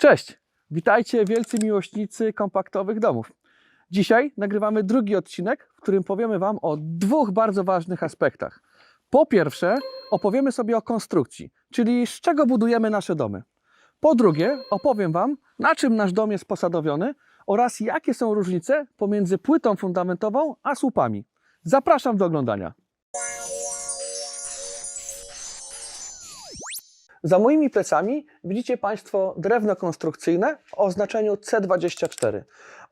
Cześć! Witajcie wielcy miłośnicy kompaktowych domów. Dzisiaj nagrywamy drugi odcinek, w którym powiemy Wam o dwóch bardzo ważnych aspektach. Po pierwsze, opowiemy sobie o konstrukcji, czyli z czego budujemy nasze domy. Po drugie, opowiem Wam, na czym nasz dom jest posadowiony oraz jakie są różnice pomiędzy płytą fundamentową a słupami. Zapraszam do oglądania. Za moimi plecami widzicie Państwo drewno konstrukcyjne o oznaczeniu C24.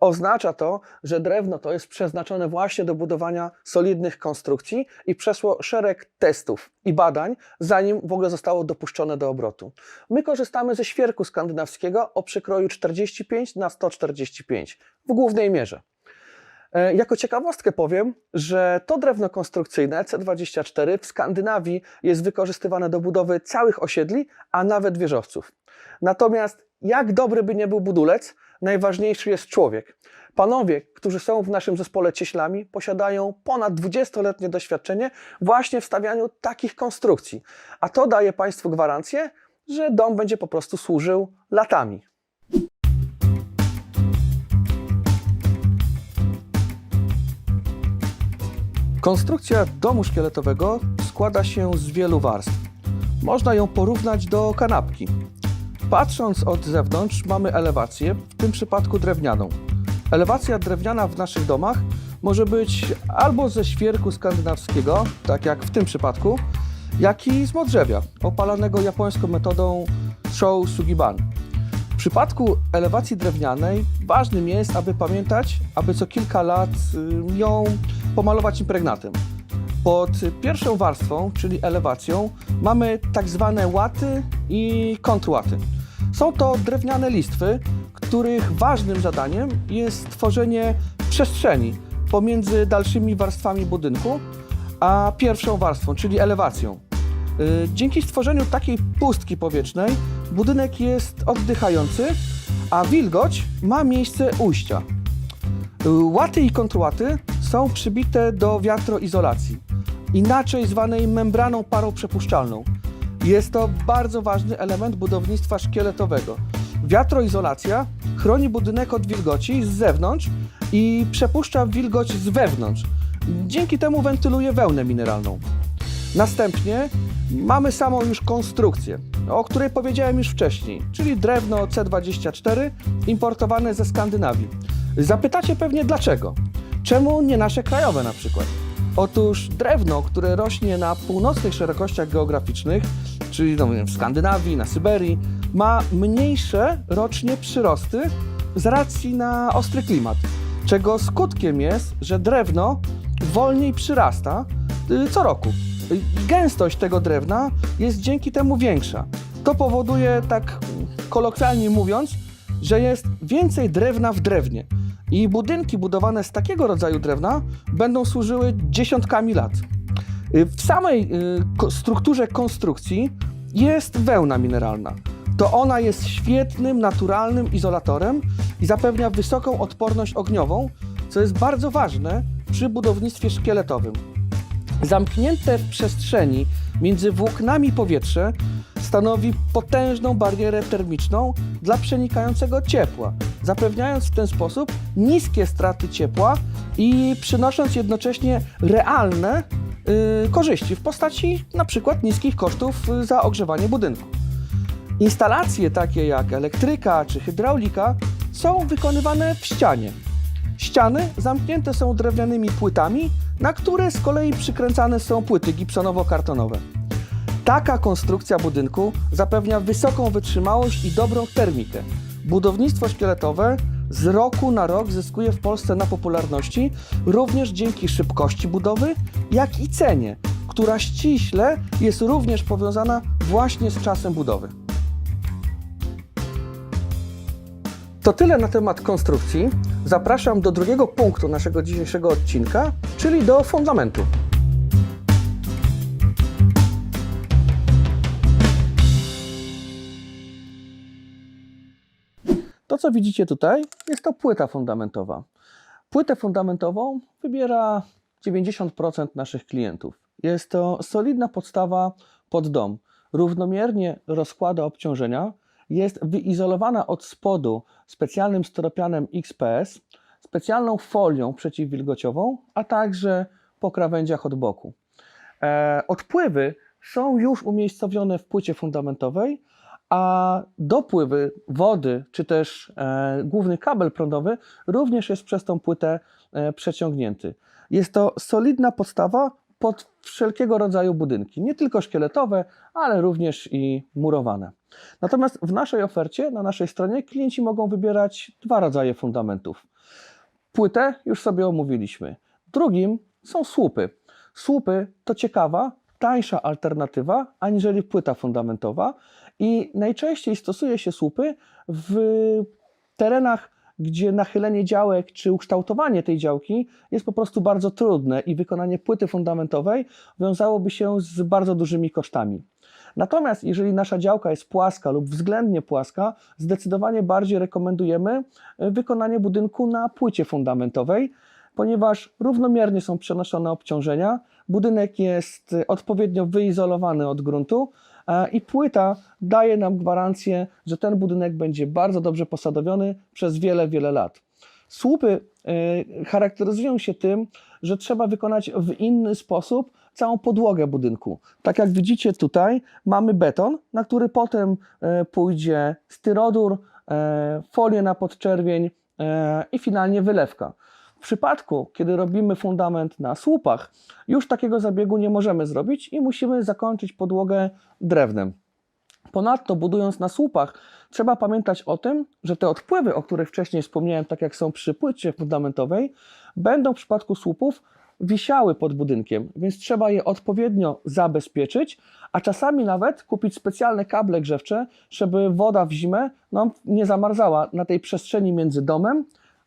Oznacza to, że drewno to jest przeznaczone właśnie do budowania solidnych konstrukcji i przeszło szereg testów i badań, zanim w ogóle zostało dopuszczone do obrotu. My korzystamy ze świerku skandynawskiego o przykroju 45 na 145 w głównej mierze. E, Jako ciekawostkę powiem, że to drewno konstrukcyjne C24 w Skandynawii jest wykorzystywane do budowy całych osiedli, a nawet wieżowców. Natomiast jak dobry by nie był budulec, najważniejszy jest człowiek. Panowie, którzy są w naszym zespole cieślami, posiadają ponad 20-letnie doświadczenie właśnie w stawianiu takich konstrukcji. A to daje Państwu gwarancję, że dom będzie po prostu służył latami. Konstrukcja domu szkieletowego składa się z wielu warstw. Można ją porównać do kanapki. Patrząc od zewnątrz, mamy elewację, w tym przypadku drewnianą. Elewacja drewniana w naszych domach może być albo ze świerku skandynawskiego, tak jak w tym przypadku, jak i z modrzewia, opalanego japońską metodą Shou Sugiban. W przypadku elewacji drewnianej ważnym jest, aby pamiętać, aby co kilka lat y, ją pomalować impregnatem. Pod pierwszą warstwą, czyli elewacją, mamy tak zwane łaty i kontrłaty. Są to drewniane listwy, których ważnym zadaniem jest tworzenie przestrzeni pomiędzy dalszymi warstwami budynku, a pierwszą warstwą, czyli elewacją. Y, Dzięki stworzeniu takiej pustki powietrznej budynek jest oddychający, a wilgoć ma miejsce ujścia. Y, Łaty i kontrłaty są przybite do wiatroizolacji, inaczej zwanej membraną paroprzepuszczalną. Jest to bardzo ważny element budownictwa szkieletowego. Wiatroizolacja chroni budynek od wilgoci z zewnątrz i przepuszcza wilgoć z wewnątrz. Dzięki temu wentyluje wełnę mineralną. Następnie mamy samą już konstrukcję, o której powiedziałem już wcześniej, czyli drewno C24 importowane ze Skandynawii. Zapytacie pewnie dlaczego? Czemu nie nasze krajowe na przykład? Otóż drewno, które rośnie na północnych szerokościach geograficznych, czyli no, w Skandynawii, na Syberii, ma mniejsze rocznie przyrosty z racji na ostry klimat, czego skutkiem jest, że drewno wolniej przyrasta y, co roku. Y, Gęstość tego drewna jest dzięki temu większa. To powoduje, tak kolokwialnie mówiąc, że jest więcej drewna w drewnie. I budynki budowane z takiego rodzaju drewna będą służyły dziesiątkami lat. Y, W samej y, strukturze konstrukcji jest wełna mineralna. To ona jest świetnym, naturalnym izolatorem i zapewnia wysoką odporność ogniową, co jest bardzo ważne przy budownictwie szkieletowym. Zamknięte w przestrzeni między włóknami powietrze stanowi potężną barierę termiczną dla przenikającego ciepła, zapewniając w ten sposób niskie straty ciepła i przynosząc jednocześnie realne y, korzyści w postaci na przykład niskich kosztów y, za ogrzewanie budynku. Instalacje takie jak elektryka czy hydraulika są wykonywane w ścianie. Ściany zamknięte są drewnianymi płytami, na które z kolei przykręcane są płyty gipsonowo-kartonowe. Taka konstrukcja budynku zapewnia wysoką wytrzymałość i dobrą termikę. Budownictwo szkieletowe z roku na rok zyskuje w Polsce na popularności również dzięki szybkości budowy, jak i cenie, która ściśle jest również powiązana właśnie z czasem budowy. To tyle na temat konstrukcji. Zapraszam do drugiego punktu naszego dzisiejszego odcinka, czyli do fundamentu. To, co widzicie tutaj, jest to płyta fundamentowa. Płytę fundamentową wybiera 90% naszych klientów. Jest to solidna podstawa pod dom. Równomiernie rozkłada obciążenia jest wyizolowana od spodu specjalnym styropianem XPS, specjalną folią przeciwwilgociową, a także po krawędziach od boku. E, odpływy są już umiejscowione w płycie fundamentowej, a dopływy wody czy też e, główny kabel prądowy również jest przez tą płytę e, przeciągnięty. Jest to solidna podstawa pod wszelkiego rodzaju budynki, nie tylko szkieletowe, ale również i murowane. Natomiast w naszej ofercie, na naszej stronie, klienci mogą wybierać dwa rodzaje fundamentów. Płytę już sobie omówiliśmy. Drugim są słupy. Słupy to ciekawa, tańsza alternatywa aniżeli płyta fundamentowa i najczęściej stosuje się słupy w terenach, gdzie nachylenie działek czy ukształtowanie tej działki jest po prostu bardzo trudne i wykonanie płyty fundamentowej wiązałoby się z bardzo dużymi kosztami. Natomiast jeżeli nasza działka jest płaska lub względnie płaska, zdecydowanie bardziej rekomendujemy e, wykonanie budynku na płycie fundamentowej, ponieważ równomiernie są przenoszone obciążenia, budynek jest e, odpowiednio wyizolowany od gruntu i płyta daje nam gwarancję, że ten budynek będzie bardzo dobrze posadowiony przez wiele, wiele lat. Słupy e, charakteryzują się tym, że trzeba wykonać w inny sposób całą podłogę budynku. Tak jak widzicie tutaj mamy beton, na który potem e, pójdzie styrodur, e, folię na podczerwień e, i finalnie wylewka. W przypadku, kiedy robimy fundament na słupach, już takiego zabiegu nie możemy zrobić i musimy zakończyć podłogę drewnem. Ponadto, budując na słupach, trzeba pamiętać o tym, że te odpływy, o których wcześniej wspomniałem, tak jak są przy płycie fundamentowej, będą w przypadku słupów wisiały pod budynkiem, więc trzeba je odpowiednio zabezpieczyć, a czasami nawet kupić specjalne kable grzewcze, żeby woda w zimę nam nie zamarzała na tej przestrzeni między domem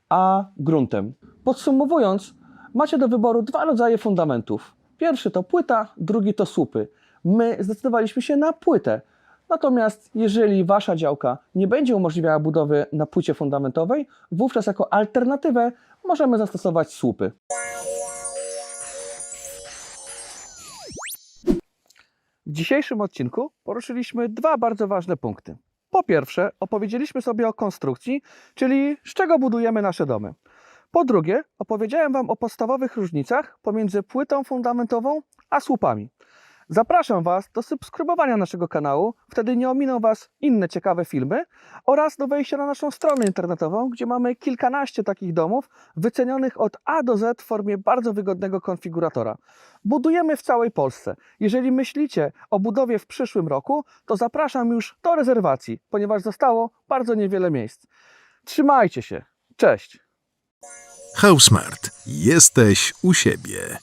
a gruntem. Podsumowując, macie do wyboru dwa rodzaje fundamentów. Pierwszy to płyta, drugi to słupy. My zdecydowaliśmy się na płytę. Natomiast jeżeli wasza działka nie będzie umożliwiała budowy na płycie fundamentowej, wówczas jako alternatywę możemy zastosować słupy. W dzisiejszym odcinku poruszyliśmy dwa bardzo ważne punkty. Po pierwsze, opowiedzieliśmy sobie o konstrukcji, czyli z czego budujemy nasze domy. Po drugie, opowiedziałem Wam o podstawowych różnicach pomiędzy płytą fundamentową a słupami. Zapraszam Was do subskrybowania naszego kanału, wtedy nie ominą Was inne ciekawe filmy oraz do wejścia na naszą stronę internetową, gdzie mamy kilkanaście takich domów wycenionych od A do Z w formie bardzo wygodnego konfiguratora. Budujemy w całej Polsce. Jeżeli myślicie o budowie w przyszłym roku, to zapraszam już do rezerwacji, ponieważ zostało bardzo niewiele miejsc. Trzymajcie się. Cześć! Housemart. Jesteś u siebie.